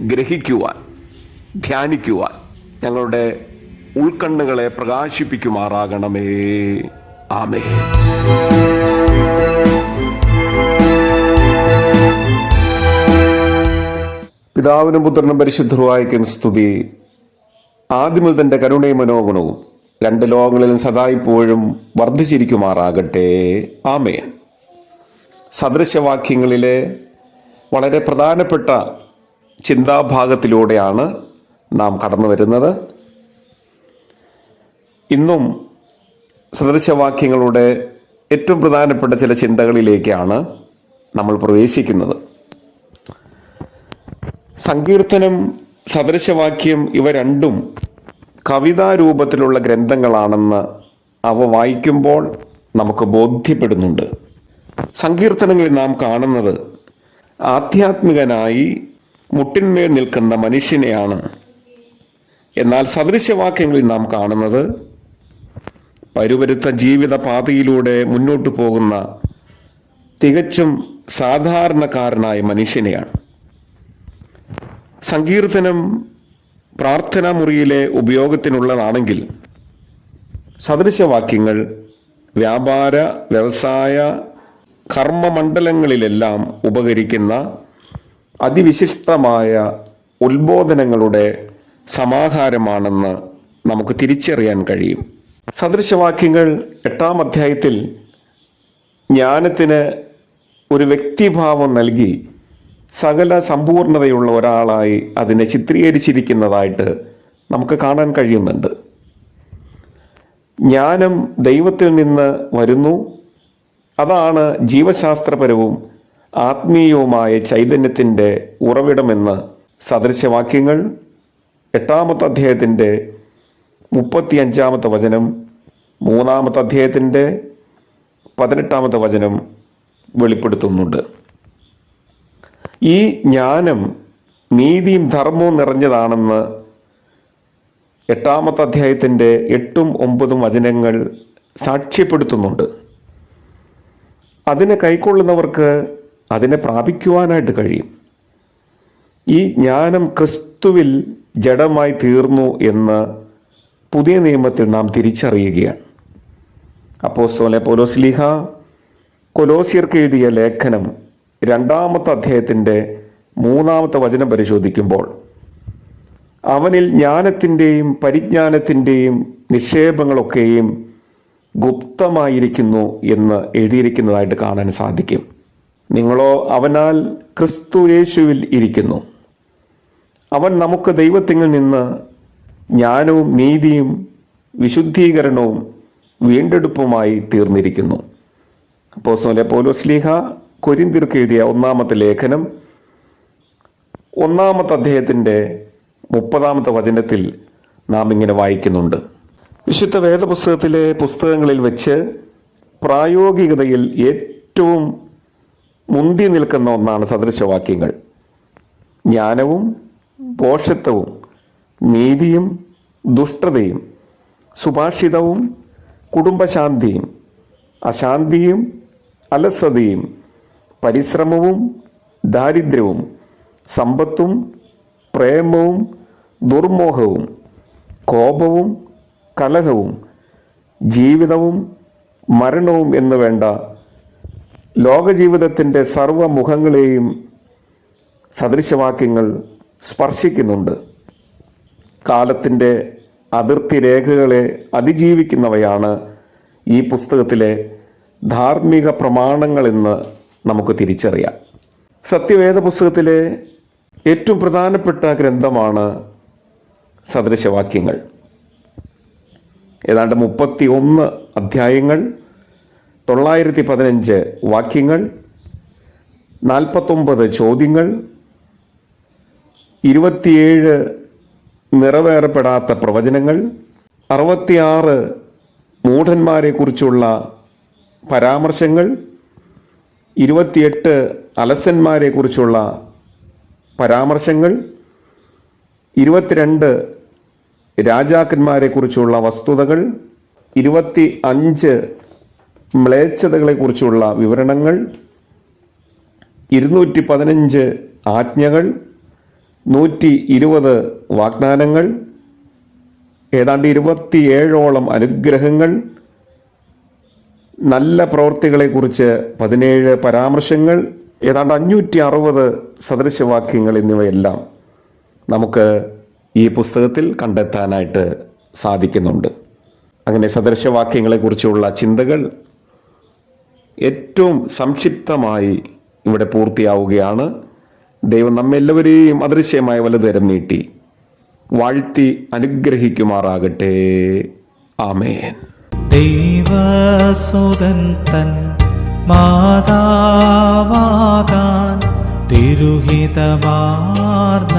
ഗ്രഹിക്കുവാൻ ധ്യാനിക്കുവാൻ ഞങ്ങളുടെ ഉൾക്കണ്ണുകളെ പ്രകാശിപ്പിക്കുമാറാകണമേ. ആമേ പിതാവിനും പുത്രനും പരിശുദ്ധരുവായിക്കും സ്തുതി. ആദ്യമൽ തന്റെ കരുണയും മനോഗുണവും രണ്ട് ലോകങ്ങളിലും സദാ ഇപ്പോഴും വർദ്ധിച്ചിരിക്കുമാറാകട്ടെ. ആമേൻ. സദൃശവാക്യങ്ങളിലെ വളരെ പ്രധാനപ്പെട്ട ചിന്താഭാഗത്തിലൂടെയാണ് നാം കടന്നു വരുന്നത്. ഇന്നും സദൃശവാക്യങ്ങളുടെ ഏറ്റവും പ്രധാനപ്പെട്ട ചില ചിന്തകളിലേക്കാണ് നമ്മൾ പ്രവേശിക്കുന്നത്. സങ്കീർത്തനം സദൃശവാക്യം ഇവ രണ്ടും കവിതാരൂപത്തിലുള്ള ഗ്രന്ഥങ്ങളാണെന്ന് അവ വായിക്കുമ്പോൾ നമുക്ക് ബോധ്യപ്പെടുന്നുണ്ട്. സങ്കീർത്തനങ്ങളിൽ നാം കാണുന്നത് ആധ്യാത്മികനായി മുട്ടിന്മേൽ നിൽക്കുന്ന മനുഷ്യനെയാണ്. എന്നാൽ സദൃശവാക്യങ്ങളിൽ നാം കാണുന്നത് പരുപരുത്ത ജീവിത പാതയിലൂടെ മുന്നോട്ട് പോകുന്ന തികച്ചും സാധാരണക്കാരനായ മനുഷ്യനെയാണ്. സങ്കീർത്തനം പ്രാർത്ഥനാ മുറിയിലെ ഉപയോഗത്തിനുള്ളതാണെങ്കിൽ സദൃശവാക്യങ്ങൾ വ്യാപാര വ്യവസായ കർമ്മമണ്ഡലങ്ങളിലെല്ലാം ഉപകരിക്കുന്ന അതിവിശിഷ്ടമായ ഉത്ബോധനങ്ങളുടെ സമാഹാരമാണെന്ന് നമുക്ക് തിരിച്ചറിയാൻ കഴിയും. സദൃശവാക്യങ്ങൾ എട്ടാം അധ്യായത്തിൽ ജ്ഞാനത്തിന് ഒരു വ്യക്തിഭാവം നൽകി സകല സമ്പൂർണതയുള്ള ഒരാളായി അതിനെ ചിത്രീകരിച്ചിരിക്കുന്നതായിട്ട് നമുക്ക് കാണാൻ കഴിയുന്നുണ്ട്. ജ്ഞാനം ദൈവത്തിൽ നിന്ന് വരുന്നു. അതാണ് ജീവശാസ്ത്രപരവും ആത്മീയവുമായ ചൈതന്യത്തിന്റെ ഉറവിടമെന്ന് സദൃശവാക്യങ്ങൾ എട്ടാമത്തെ അധ്യായത്തിന്റെ മുപ്പത്തിയഞ്ചാമത്തെ വചനം മൂന്നാമത്തെ അധ്യായത്തിന്റെ പതിനെട്ടാമത്തെ വചനം വെളിപ്പെടുത്തുന്നുണ്ട്. ഈ ജ്ഞാനം നീതിയും ധർമ്മവും നിറഞ്ഞതാണെന്ന് എട്ടാമത്തെ അധ്യായത്തിന്റെ എട്ടും ഒമ്പതും വചനങ്ങൾ സാക്ഷ്യപ്പെടുത്തുന്നുണ്ട്. അതിനെ കൈക്കൊള്ളുന്നവർക്ക് അതിനെ പ്രാപിക്കുവാനായിട്ട് കഴിയും. ഈ ജ്ഞാനം ക്രിസ്തുവിൽ ജഡമായി തീർന്നു എന്ന് പുതിയ നിയമത്തിൽ നാം തിരിച്ചറിയുകയാണ്. അപ്പോസ്തോലെ പോലോസ്ലിഹ കൊലോസിയർക്ക് എഴുതിയ ലേഖനം രണ്ടാമത്തെ അധ്യായത്തിന്റെ മൂന്നാമത്തെ വചനം പരിശോധിക്കുമ്പോൾ അവനിൽ ജ്ഞാനത്തിന്റെയും പരിജ്ഞാനത്തിന്റെയും നിക്ഷേപങ്ങളൊക്കെയും ഗുപ്തമായിരിക്കുന്നു എന്ന് എഴുതിയിരിക്കുന്നതായിട്ട് കാണാൻ സാധിക്കും. നിങ്ങളോ അവനാൽ ക്രിസ്തു യേശുവിൽ ഇരിക്കുന്നു. അവൻ നമുക്ക് ദൈവത്തിൽ നിന്ന് ജ്ഞാനവും നീതിയും വിശുദ്ധീകരണവും വീണ്ടെടുപ്പുമായി തീർന്നിരിക്കുന്നു. അപ്പോൾ സോലെ പോലോസ്ലീഹ കൊരിന്തിർക്ക് എഴുതിയ ഒന്നാമത്തെ ലേഖനം ഒന്നാമത്തെ അദ്ദേഹത്തിന്റെ മുപ്പതാമത്തെ വചനത്തിൽ നാം ഇങ്ങനെ വായിക്കുന്നുണ്ട്. വിശുദ്ധ വേദപുസ്തകത്തിലെ പുസ്തകങ്ങളിൽ വെച്ച് പ്രായോഗികതയിൽ ഏറ്റവും മുന്തി നിൽക്കുന്ന ഒന്നാണ് സദൃശവാക്യങ്ങൾ. ജ്ഞാനവും പോഷത്വവും നീതിയും ദുഷ്ടതയും സുഭാഷിതവും കുടുംബശാന്തിയും അശാന്തിയും അലസതയും പരിശ്രമവും ദാരിദ്ര്യവും സമ്പത്തും പ്രേമവും ദുർമോഹവും കോപവും കലഹവും ജീവിതവും മരണവും എന്ന് വേണ്ട ലോകജീവിതത്തിന്റെ സർവമുഖങ്ങളെയും സദൃശവാക്യങ്ങൾ സ്പർശിക്കുന്നുണ്ട്. കാലത്തിന്റെ അതിർത്തി രേഖകളെ അതിജീവിക്കുന്നവയാണ് ഈ പുസ്തകത്തിലെ ധാർമ്മിക പ്രമാണങ്ങളെന്ന് നമുക്ക് തിരിച്ചറിയാം. സത്യവേദ പുസ്തകത്തിലെ ഏറ്റവും പ്രധാനപ്പെട്ട ഗ്രന്ഥമാണ് സദൃശവാക്യങ്ങൾ. ഏതാണ്ട് മുപ്പത്തി ഒന്ന് അധ്യായങ്ങൾ തൊള്ളായിരത്തി പതിനഞ്ച് വാക്യങ്ങൾ നാൽപ്പത്തൊമ്പത് ചോദ്യങ്ങൾ ഇരുപത്തിയേഴ് നിറവേറപ്പെടാത്ത പ്രവചനങ്ങൾ അറുപത്തിയാറ് മൂഢന്മാരെക്കുറിച്ചുള്ള പരാമർശങ്ങൾ ഇരുപത്തിയെട്ട് അലസന്മാരെക്കുറിച്ചുള്ള പരാമർശങ്ങൾ ഇരുപത്തിരണ്ട് രാജാക്കന്മാരെക്കുറിച്ചുള്ള വസ്തുതകൾ ഇരുപത്തി അഞ്ച് മ്ലേച്ഛതകളെക്കുറിച്ചുള്ള വിവരണങ്ങൾ ഇരുന്നൂറ്റി പതിനഞ്ച് ആജ്ഞകൾ നൂറ്റി ഇരുപത് വാഗ്ദാനങ്ങൾ ഏതാണ്ട് ഇരുപത്തിയേഴോളം അനുഗ്രഹങ്ങൾ നല്ല പ്രവൃത്തികളെക്കുറിച്ച് പതിനേഴ് പരാമർശങ്ങൾ ഏതാണ്ട് അഞ്ഞൂറ്റി അറുപത് സദൃശവാക്യങ്ങൾ എന്നിവയെല്ലാം നമുക്ക് ഈ പുസ്തകത്തിൽ കണ്ടെത്താനായിട്ട് സാധിക്കുന്നുണ്ട്. അങ്ങനെ സദൃശവാക്യങ്ങളെക്കുറിച്ചുള്ള ചിന്തകൾ ഏറ്റവും സംക്ഷിപ്തമായി ഇവിടെ പൂർത്തിയാവുകയാണ്. ദൈവം നമ്മെല്ലാവരെയും അദൃശ്യമായ വലുതരം നീട്ടി വാഴ്ത്തി അനുഗ്രഹിക്കുമാറാകട്ടെ. ആമേൻ. ദൈവസുതൻ തൻ മാതാവാകാൻ തിരുഹിതമാർന്ന